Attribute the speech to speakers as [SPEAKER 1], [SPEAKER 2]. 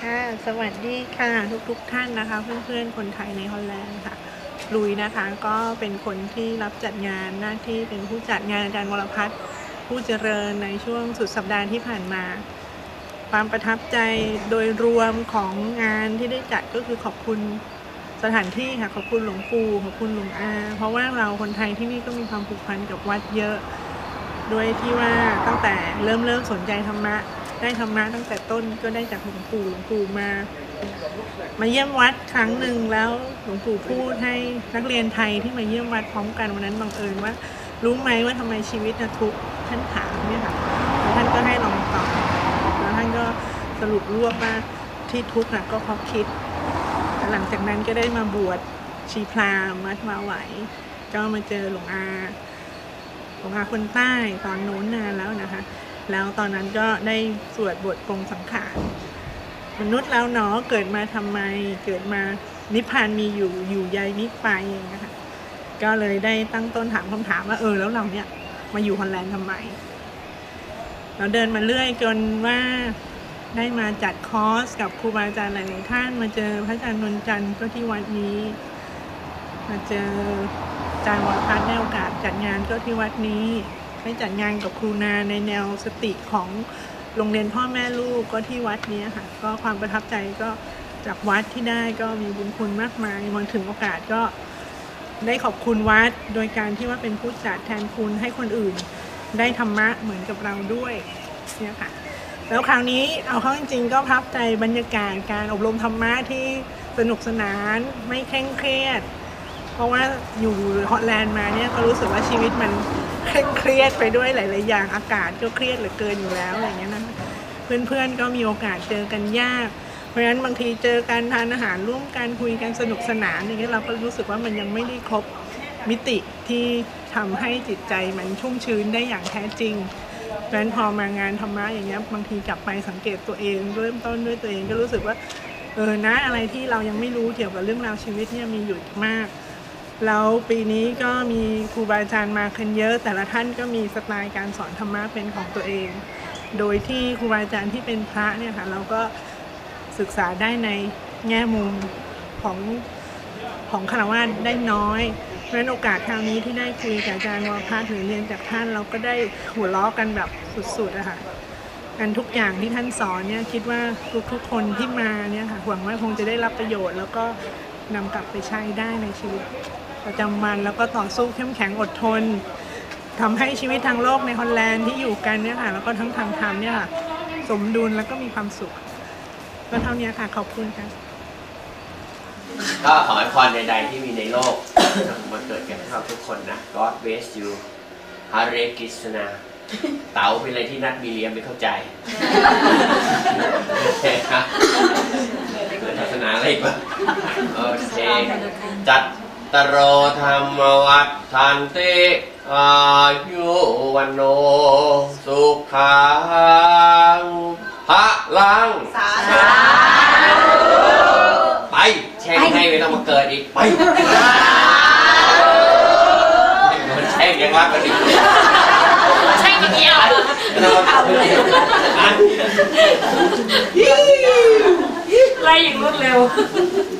[SPEAKER 1] ค่ะสวัสดีค่ะทุกๆท่านนะคะ เพื่อนๆ คนไทยในฮอลแลนด์ค่ะ ลุยนะคะก็เป็นคนที่รับจัดงานหน้าที่เป็นผู้จัดงานอาจารย์วรพัฒน์ผู้เจริญในช่วงสุดสัปดาห์ที่ผ่านมา ความประทับใจโดยรวมของงานที่ได้จัดก็คือขอบคุณสถานที่ค่ะขอบคุณหลวงปู่ขอบคุณหลวงอา เพราะว่าเราคนไทยที่นี่ก็มีความผูกพันกับวัดเยอะ ด้วยที่ว่าตั้งแต่เริ่มเริ่มสนใจธรรมะ ได้ธรรมะตั้งแต่ต้นก็ได้จากหลวงปู่หลวงปู่มา มาเยี่ยมวัดครั้งหนึ่งแล้วหลวงปู่พูดให้นักเรียนไทยที่มาเยี่ยมวัดพร้อมกันวันนั้นบังเอิญว่า รู้ไหมว่าทำไมชีวิตนะทุกข์ท่านถามเนี่ยค่ะแล้วท่านก็ให้ลองตอบแล้วท่านก็สรุปรวบว่าที่ทุกข์น่ะก็เพราะคิดหลังจากนั้นก็ได้มาบวชชีพราหมณ์วัดมาไหว ก็มาเจอหลวงอาหลวงอาคนใต้ตอนโน้นนานแล้วนะคะ แล้วตอนนั้นก็ได้สวดบทปรงสังขารมนุษย์แล้วเนาะเกิดมาทำไมเกิดมานิพพานมีอยู่อยู่ใยมิไปอย่างเองี้ยค่ะก็เลยได้ตั้งต้นถามคำถามว่าเออแล้วเราเนี่ยมาอยู่ฮอลแลนด์ทำไม เราเดินมาเรื่อยจนว่าได้มาจัดคอร์สกับครูบาอาจารย์หลายๆท่าน มาเจอพระอาจารย์นนจันทร์ก็ที่วัดนี้ มาเจออาจารย์วรพัฒน์ในโอกาสจัดงานก็ที่วัดนี้ ได้จัดงานกับครูนาในแนวสติของโรงเรียนพ่อแม่ลูกก็ที่วัดนี้ค่ะ ก็ความประทับใจก็จากวัดที่ได้ก็มีบุญคุณมากมายมาถึงโอกาสก็ได้ขอบคุณวัดโดยการที่ว่าเป็นผู้จัดแทนคุณให้คนอื่น ได้ธรรมะเหมือนกับเราด้วยเนี่ยค่ะ แล้วคราวนี้เอาเข้าจริงๆ ก็พับใจบรรยากาศการอบรมธรรมะที่สนุกสนานไม่เคร่งเครียด เพราะว่าอยู่ฮอลแลนด์มาเนี่ยก็รู้สึกว่าชีวิตมัน เคร่งเครียดไปด้วยหลาย ๆ อย่างอากาศก็เครียดเหลือเกินอยู่แล้วอะไรเงี้ยนะเพื่อน ๆ ก็มีโอกาสเจอกันยาก เพราะฉะนั้นบางทีเจอกันทานอาหารร่วมกันคุยกันสนุกสนานอย่างเงี้ยเราก็รู้สึกว่ามันยังไม่ได้ครบมิติที่ทำให้จิตใจมันชุ่มชื้นได้อย่างแท้จริงเพราะฉะนั้นพอมางานธรรมะอย่างเงี้ยบางทีกลับไปสังเกตตัวเองเริ่มต้นด้วยตัวเองก็รู้สึกว่าเออนะอะไรที่เรายังไม่รู้เกี่ยวกับเรื่องราวชีวิตเนี่ยมีอยู่มาก แล้วปีนี้ก็มีครูบาอาจารย์มากันเยอะ แต่ละท่านก็มีสไตล์การสอนธรรมะเป็นของตัวเอง โดยที่ครูบาอาจารย์ที่เป็นพระเนี่ยค่ะเราก็ศึกษาได้ในแง่มุมของของคารวะได้น้อยเพราะฉะนั้นโอกาสคราวนี้ที่ได้คุยกับอาจารย์วรพัฒน์หรือเรียนจากท่านเราก็ได้หัวล้อกันแบบสุดๆอะค่ะกันทุกอย่างที่ท่านสอนเนี่ยคิดว่าทุกๆคนที่มาเนี่ยค่ะหวังว่าคงจะได้รับประโยชน์ แล้วก็นำกลับไปใช้ได้ในชีวิต ประจำวัน แล้วก็ต่อสู้เข้มแข็งอดทนทำให้ชีวิตทางโลกในฮอลแลนด์ที่อยู่กันเนี่ยค่ะแล้วก็ทั้งทางธรรมเนี่ยค่ะสมดุลแล้วก็มีความสุข ก็เท่านี้ค่ะขอบคุณค่ะ
[SPEAKER 2] ก็ขอให้พรใดๆที่มีในโลกมาเกิดแก่พวกเราทุกคนนะ God bless you ฮาเรกิสนาเต๋าเป็นอะไรที่นัดมีเลียมไม่เข้าใจโอเคครับเกิดศาสนาอะไรอีกปะโอเค โรธรรมวัฏทันติอายุวันโน สุขังพระลัง
[SPEAKER 3] สา
[SPEAKER 2] ไปแช่งให้ไม่ต้องมาเกิดอีก ไปมันแช่งยังรักกันอีก
[SPEAKER 3] ใช่เมื่อกี้เอา
[SPEAKER 2] เอาเลย
[SPEAKER 3] ไล่อย่างรวดเร็ว
[SPEAKER 2] เ